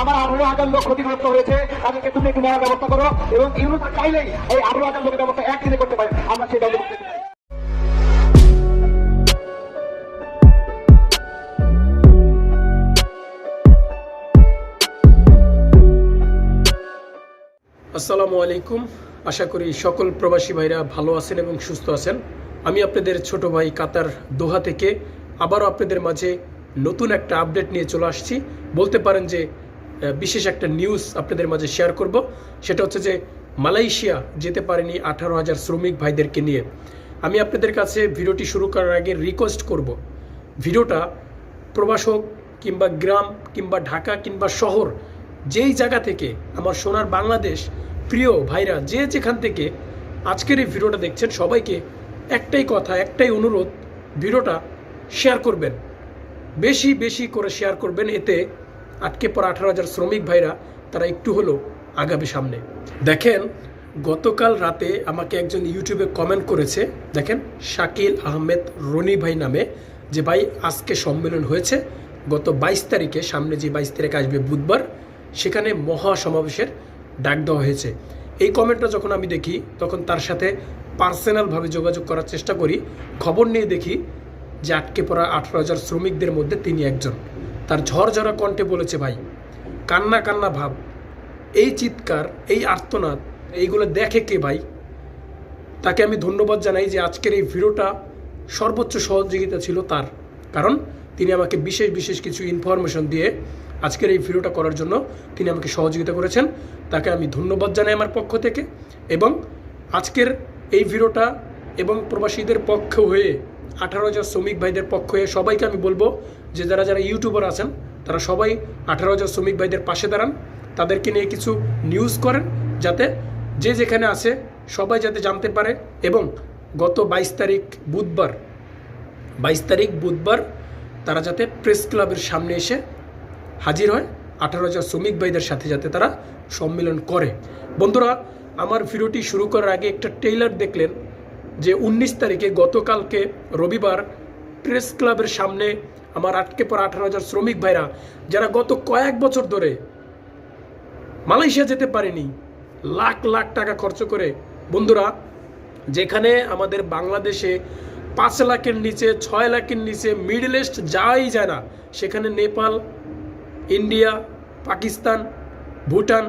আমার আঠারো হাজার লোক ক্ষতিগ্রস্ত হয়েছে, তাদেরকে তুমি একটু নেওয়ার ব্যবস্থা করো এবং ইউনুস চাইলেই এই আঠারো হাজার লোকের ব্যবস্থা একদিনে করতে পারে। আমরা সেটা করতে চাই। আসসালামু আলাইকুম। আশা করি সকল প্রবাসী ভাইরা ভালো আছেন এবং সুস্থ আছেন। আমি আপনাদের ছোট ভাই কাতার দোহা থেকে আবারও আপনাদের মাঝে নতুন একটা আপডেট নিয়ে চলে আসছি। বলতে পারেন যে বিশেষ একটা নিউজ আপনাদের মাঝে শেয়ার করব। সেটা হচ্ছে যে মালয়েশিয়া যেতে পারেনি আঠারো হাজার শ্রমিক ভাইদেরকে নিয়ে। আমি আপনাদের কাছে ভিডিওটি শুরু করার আগে রিকোয়েস্ট করব। ভিডিওটা প্রবাসক কিংবা গ্রাম কিংবা ঢাকা কিংবা শহর, যেই জায়গা থেকে আমার সোনার বাংলাদেশ প্রিয় ভাইরা যে যেখান থেকে আজকের এই ভিডিওটা দেখছেন, সবাইকে একটাই কথা, একটাই অনুরোধ, ভিডিওটা শেয়ার করবেন। বেশি বেশি করে শেয়ার করবেন। এতে আটকে পড়া আঠারো হাজার শ্রমিক ভাইরা, তারা একটু হলেও আগাবে সামনে। দেখেন, গতকাল রাতে আমাকে একজন ইউটিউবে কমেন্ট করেছে, দেখেন, শাকিল আহমেদ রনি ভাই নামে, যে ভাই আজকে সম্মেলন হয়েছে, গত বাইশ তারিখে, সামনে যে বাইশ তারিখ আসবে বুধবার, সেখানে মহা সমাবেশের ডাক দেওয়া হয়েছে। এই কমেন্টটা যখন আমি দেখি, তখন তার সাথে পার্সোনালভাবে যোগাযোগ করার চেষ্টা করি, খবর নিয়ে দেখি যে আটকে পড়া আঠারো হাজার শ্রমিকদের মধ্যে তিনি একজন। তার ঝরঝরা কণ্ঠে বলেছে, ভাই, কান্না কান্না ভাব। এই চিৎকার, এই আর্তনাদ, এইগুলো দেখে কে ভাই? তাকে আমি ধন্যবাদ জানাই যে আজকের এই ভিডিওটা সর্বোচ্চ সহযোগিতা ছিল তার। কারণ তিনি আমাকে বিশেষ বিশেষ কিছু ইনফরমেশন দিয়ে আজকের এই ভিডিওটা করার জন্য তিনি আমাকে সহযোগিতা করেছেন। তাকে আমি ধন্যবাদ জানাই আমার পক্ষ থেকে এবং আজকের এই ভিডিওটা এবং প্রবাসীদের পক্ষ হয়ে, আঠারো হাজার শ্রমিক ভাইদের পক্ষ হয়ে সবাইকে আমি বলব যে যারা যারা ইউটিউবার আছেন, তারা সবাই আঠারো হাজার শ্রমিক ভাইদের পাশে দাঁড়ান, তাদেরকে নিয়ে কিছু নিউজ করেন, যাতে যে যেখানে আছে সবাই যাতে জানতে পারে এবং গত বাইশ তারিখ বুধবার, বাইশ তারিখ বুধবার তারা যাতে প্রেস ক্লাবের সামনে এসে হাজির হয়, আঠারো হাজার শ্রমিক ভাইদের সাথে যাতে তারা সম্মেলন করে। বন্ধুরা, আমার ভিডিওটি শুরু করার আগে একটা ট্রেইলার দেখলেন, যে উনিশ তারিখে গতকালকে রবিবার প্রেস ক্লাবের সামনে আমার আটকে পড়া আঠারো হাজার শ্রমিক ভাইরা, যারা গত কয়েক বছর ধরে মালয়েশিয়া যেতে পারেনি, লাখ লাখ টাকা খরচ করে। বন্ধুরা, যেখানে আমাদের বাংলাদেশে পাঁচ লাখের নিচে, ছয় লাখের নিচে, মিডল ইস্ট যাই যায় না, সেখানে নেপাল, ইন্ডিয়া, পাকিস্তান, ভুটান,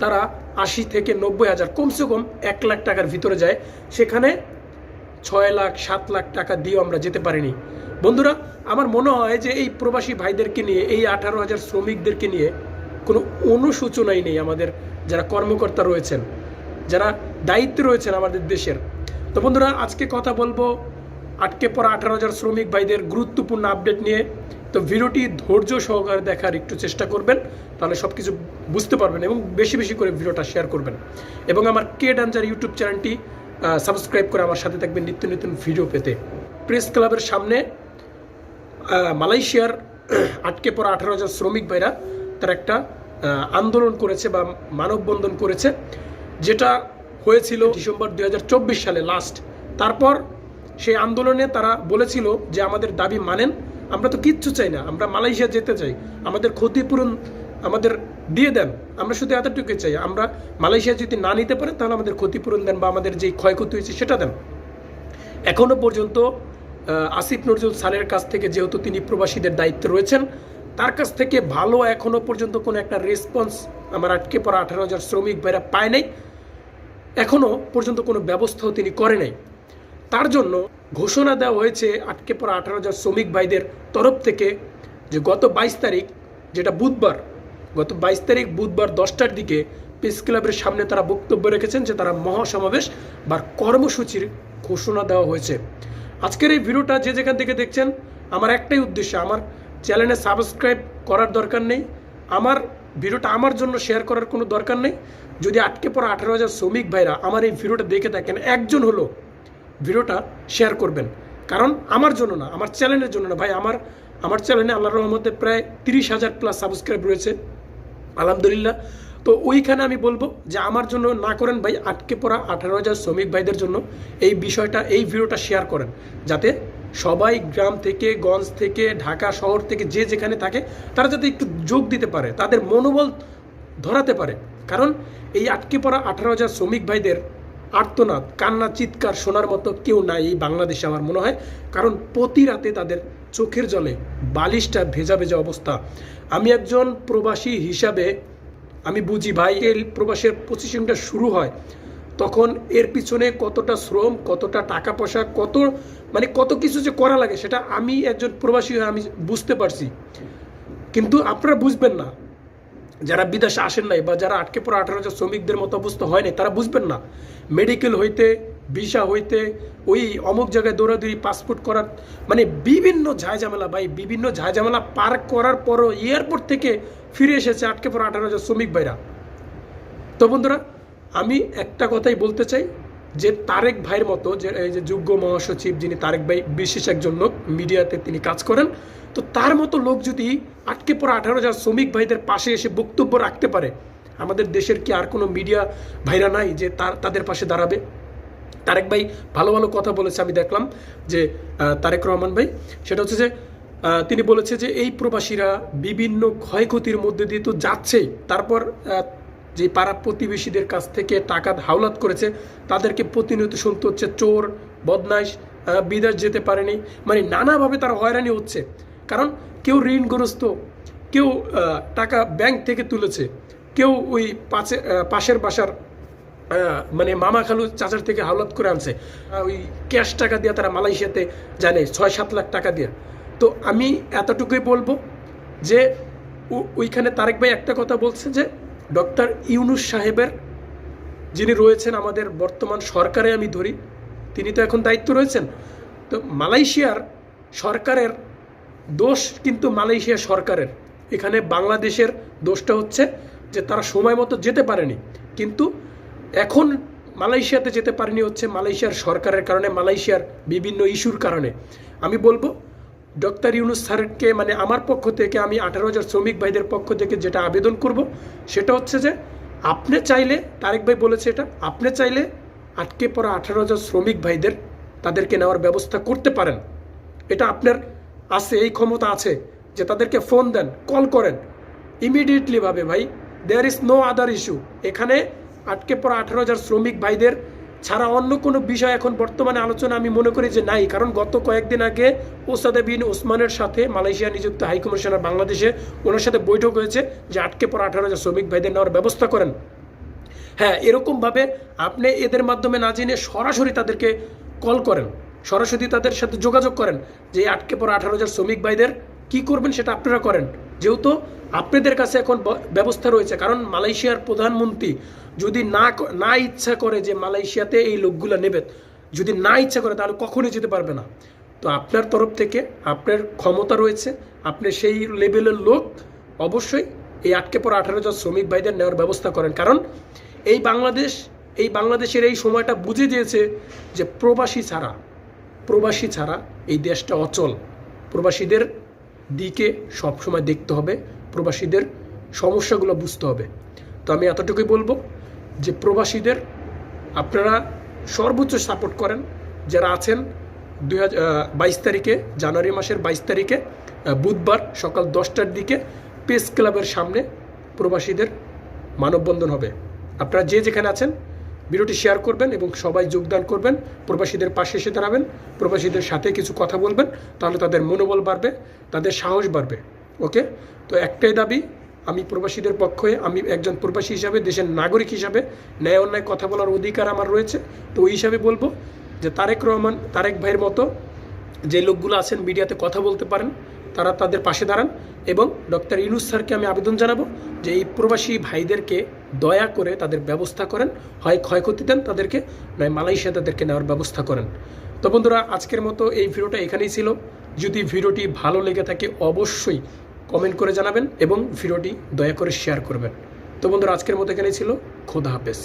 তারা আশি থেকে নব্বই হাজার, কমসে কম এক লাখ টাকার ভিতরে যায়। সেখানে ছয় লাখ, সাত লাখ টাকা দিয়েও আমরা যেতে পারিনি। বন্ধুরা, আমার মনে হয় যে এই প্রবাসী ভাইদেরকে নিয়ে, এই আঠারো হাজার শ্রমিকদেরকে নিয়ে কোনো অনুসূচনাই নেই আমাদের যারা কর্মকর্তা রয়েছেন, যারা দায়িত্বে রয়েছেন আমাদের দেশের। তো বন্ধুরা, আজকে কথা বলব আটকে পড়া আঠারো হাজার শ্রমিক ভাইদের গুরুত্বপূর্ণ আপডেট নিয়ে। তো ভিডিওটি ধৈর্য সহকারে দেখার একটু চেষ্টা করবেন, তাহলে সব কিছু বুঝতে পারবেন এবং বেশি বেশি করে ভিডিওটা শেয়ার করবেন। এবং আমার কে ডাঞ্জার ইউটিউব চ্যানেলটি সাবস্ক্রাইব করে আমার সাথে থাকবেন নিত্য নতুন ভিডিও পেতে। প্রেস ক্লাবের সামনে মালয়েশিয়ার আটকে পড়া আঠারো হাজার শ্রমিক ভাইরা তার একটা আন্দোলন করেছে বা মানববন্ধন করেছে, যেটা হয়েছিল ডিসেম্বর দু হাজার চব্বিশ সালে লাস্ট তারপর সেই আন্দোলনে তারা বলেছিল যে আমাদের দাবি মানেন, আমরা তো কিচ্ছু চাই না, আমরা মালয়েশিয়া যেতে চাই, আমাদের ক্ষতিপূরণ আমাদের দিয়ে দেন, আমরা শুধু এতটুকুই চাই, আমরা মালয়েশিয়া যদি না নিতে পারেন তাহলে আমাদের ক্ষতিপূরণ দেন বা আমাদের যেই ক্ষয়ক্ষতি হয়েছে সেটা দেন। এখনও পর্যন্ত আসিফ নজরুল স্যারের কাছ থেকে যেহেতু তিনি প্রবাসীদের দায়িত্বে রয়েছেন, তার কাছ থেকে ভালো এখনও পর্যন্ত কোনো একটা রেসপন্স আমার আটকে পড়া আঠারো হাজার শ্রমিক ভাইরা পায় নাই। এখনও পর্যন্ত কোনো ব্যবস্থাও তিনি করে নাই। তার জন্য ঘোষণা দেওয়া হয়েছে আটকে পড়া আঠারো হাজার শ্রমিক ভাইদের তরফ থেকে যে গত বাইশ তারিখ, যেটা বুধবার, গত বাইশ তারিখ বুধবার দশটার দিকে প্রেস ক্লাবের সামনে তারা বক্তব্য রেখেছেন যে তারা মহাসমাবেশ বা কর্মসূচির ঘোষণা দেওয়া হয়েছে। আজকের এই ভিডিওটা যে যেখান থেকে দেখছেন, আমার একটাই উদ্দেশ্য, আমার চ্যানেলে সাবস্ক্রাইব করার দরকার নেই, আমার ভিডিওটা আমার জন্য শেয়ার করার কোনো দরকার নেই। যদি আটকে পড়া আঠারো হাজার শ্রমিক ভাইরা আমার এই ভিডিওটা দেখে থাকেন, একজন হলো ভিডিওটা শেয়ার করবেন। কারণ আমার জন্য না, আমার চ্যানেলের জন্য না, ভাই, আমার আমার চ্যানেলে আল্লাহর রহমতে প্রায় তিরিশ হাজার প্লাস সাবস্ক্রাইব রয়েছে। আলহামদুলিল্লাহ তো ওইখানে আমি বলব যে আমার জন্য না করেন ভাই, আটকে পড়া আঠারো হাজার শ্রমিক ভাইদের জন্য এই বিষয়টা, এই ভিডিওটা শেয়ার করেন। যাতে সবাই গ্রাম থেকে, গঞ্জ থেকে, ঢাকা শহর থেকে যে যেখানে থাকে, তারা যাতে একটু যোগ দিতে পারে, তাদের মনোবল ধরাতে পারে। কারণ এই আটকে পড়া আঠারো হাজার শ্রমিক ভাইদের আর্তনাদ, কান্না, চিৎকার শোনার মতো কেউ নাই এই বাংলাদেশে আমার মনে হয়। কারণ প্রতি রাতে তাদের চোখের জলে বালিশটা ভেজা ভেজা অবস্থা। আমি একজন প্রবাসী হিসাবে আমি বুঝি ভাই এই প্রবাসের প্রসেসিংটা শুরু হয়, তখন এর পিছনে কতটা শ্রম, কতটা টাকা পয়সা, কত মানে কত কিছু যে করা লাগে, সেটা আমি একজন প্রবাসী হয়ে আমি বুঝতে পারছি। কিন্তু আপনারা বুঝবেন না, যারা বিদেশে আসেন নাই বা যারা আটকে পড়া আঠারো হাজার শ্রমিকদের মতো অবস্থা হয় নাই, তারা বুঝবেন না। মেডিকেল হইতে ভিসা হইতে ওই অমুক জায়গায় দৌড়াদৌড়ি পাসপোর্ট করার মানে বিভিন্ন ঝামেলা ভাই, বিভিন্ন ঝামেলা পার করার পরও এয়ারপোর্ট থেকে ফিরে এসেছে আটকে পড়া আঠারো হাজার শ্রমিক ভাইরা। তো বন্ধুরা, আমি একটা কথাই বলতে চাই, যে তারেক ভাইয়ের মতো, যে এই যে যোগ্য মহাসচিব যিনি তারেক ভাই, বিশেষ একজন লোক, মিডিয়াতে তিনি কাজ করেন, তো তার মতো লোক যদি আটকে পড়া আঠারো হাজার শ্রমিক ভাইদের পাশে এসে বক্তব্য রাখতে পারে, আমাদের দেশের কি আর কোনো মিডিয়া ভাইরা নাই যে তার, তাদের পাশে দাঁড়াবে? তারেক ভাই ভালো ভালো কথা বলেছে, আমি দেখলাম যে তারেক রহমান ভাই। সেটা হচ্ছে যে তিনি বলেছে যে, এই প্রবাসীরা বিভিন্ন ক্ষয়ক্ষতির মধ্যে দিয়ে তো যাচ্ছেই তারপর যে পাড়া প্রতিবেশীদের কাছ থেকে টাকা হাওলাত করেছে, তাদেরকে প্রতিনিয়ত শুনতে হচ্ছে, চোর, বদমাইশ বিদেশ যেতে পারেনি মানে নানাভাবে তারা হয়রানি হচ্ছে। কারণ কেউ ঋণগ্রস্ত, কেউ টাকা ব্যাংক থেকে তুলেছে, কেউ ওই পাশে পাশের বাসার মানে মামা খালু চাচার থেকে হাওলাত করে আনছে। ওই ক্যাশ টাকা দিয়ে তারা মালয়েশিয়াতে জানে, ছয় সাত লাখ টাকা দিয়ে। তো আমি এতটুকুই বলব যে ওইখানে তারেক ভাই একটা কথা বলছে যে, ডক্টর ইউনুস সাহেবের যিনি রয়েছেন আমাদের বর্তমান সরকারে আমি ধরি, তিনি তো এখন দায়িত্ব রয়েছেন। তো মালয়েশিয়ার সরকারের দোষ কিন্তু মালয়েশিয়া সরকারের। এখানে বাংলাদেশের দোষটা হচ্ছে যে, তারা সময় মতো যেতে পারেনি। কিন্তু এখন মালয়েশিয়াতে যেতে পারেনি হচ্ছে মালয়েশিয়ার সরকারের কারণে, মালয়েশিয়ার বিভিন্ন ইস্যুর কারণে। আমি বলব, ডক্টর ইউনুস স্যারকে মানে আমার পক্ষ থেকে, আমি আঠারো হাজার শ্রমিক ভাইদের পক্ষ থেকে যেটা আবেদন করব, সেটা হচ্ছে যে, আপনি চাইলে, তারেক ভাই বলেছে এটা, আপনি চাইলে আটকে পড়া আঠারো হাজার শ্রমিক ভাইদের, তাদেরকে নেওয়ার ব্যবস্থা করতে পারেন। এটা আপনার আছে, এই ক্ষমতা আছে, যে তাদেরকে ফোন দেন, কল করেন। ইমিডিয়েটলি ভাবে ভাই there is no other issue এখানে আটকে পড়া আঠারো হাজার শ্রমিক ভাইদের ছাড়া অন্য কোনো বিষয় এখন বর্তমানে আলোচনা আমি মনে করি যে নাই। কারণ গত কয়েকদিন আগে ওসাদে বিন ওসমানের সাথে মালয়েশিয়া নিযুক্ত হাই কমিশনার বাংলাদেশে ওনার সাথে বৈঠক হয়েছে যে আটকে পড়া আঠারো হাজার শ্রমিক ভাইদের নেওয়ার ব্যবস্থা করেন। হ্যাঁ এরকমভাবে আপনি এদের মাধ্যমে না জেনে সরাসরি তাদেরকে কল করেন, সরাসরি তাদের সাথে যোগাযোগ করেন যে আটকে পড়া আঠারো হাজার শ্রমিক ভাইদের কী করবেন সেটা আপনারা করেন। যেহেতু আপনাদের কাছে এখন ব্যবস্থা রয়েছে, কারণ মালয়েশিয়ার প্রধানমন্ত্রী যদি না না ইচ্ছা করে যে মালয়েশিয়াতে এই লোকগুলো নেবে, যদি না ইচ্ছা করে তাহলে কখনোই যেতে পারবে না। তো আপনার তরফ থেকে আপনার ক্ষমতা রয়েছে, আপনি সেই লেভেলের লোক, অবশ্যই এই আটকে পড়া আঠারো জন শ্রমিক ভাইদের নেওয়ার ব্যবস্থা করেন। কারণ এই বাংলাদেশ, এই বাংলাদেশের এই সময়টা বুঝে দিয়েছে যে প্রবাসী ছাড়া প্রবাসী ছাড়া এই দেশটা অচল। প্রবাসীদের দিকে সবসময় দেখতে হবে, প্রবাসীদের সমস্যাগুলো বুঝতে হবে। তো আমি এতটুকুই বলব যে প্রবাসীদের আপনারা সর্বোচ্চ সাপোর্ট করেন, যারা আছেন দুই বাইশ তারিখে, জানুয়ারি মাসের বাইশ তারিখে বুধবার সকাল দশটার দিকে প্রেস ক্লাবের সামনে প্রবাসীদের মানববন্ধন হবে। আপনারা যে যেখানে আছেন ভিডিওটি শেয়ার করবেন এবং সবাই যোগদান করবেন। প্রবাসীদের পাশে এসে দাঁড়াবেন। প্রবাসীদের সাথে কিছু কথা বলবেন, তাহলে তাদের মনোবল বাড়বে, তাদের সাহস বাড়বে। ওকে? তো একটাই দাবি, আমি প্রবাসীদের পক্ষে আমি একজন প্রবাসী হিসাবে, দেশের নাগরিক হিসাবে ন্যায় অন্যায় কথা বলার অধিকার আমার রয়েছে। তো ওই হিসাবে বলব যে তারেক রহমান, তারেক ভাইয়ের মতো যে লোকগুলো আছেন, মিডিয়াতে কথা বলতে পারেন, তারা তাদের পাশে দাঁড়ান এবং ডক্টর ইনুস স্যারকে আমি আবেদন জানাব যে এই প্রবাসী ভাইদেরকে দয়া করে তাদের ব্যবস্থা করেন, হয় ক্ষয়ক্ষতি দেন তাদেরকে, নয় মালয়েশিয়া তাদেরকে নেওয়ার ব্যবস্থা করেন। তো বন্ধুরা, আজকের মতো এই ভিডিওটা এখানেই ছিল। যদি ভিডিওটি ভালো লেগে থাকে, অবশ্যই কমেন্ট করে জানাবেন এবং ভিডিওটি দয়া করে শেয়ার করবেন। তো বন্ধুরা, আজকের মতো এখানেই ছিল। খোদা হাফেজ।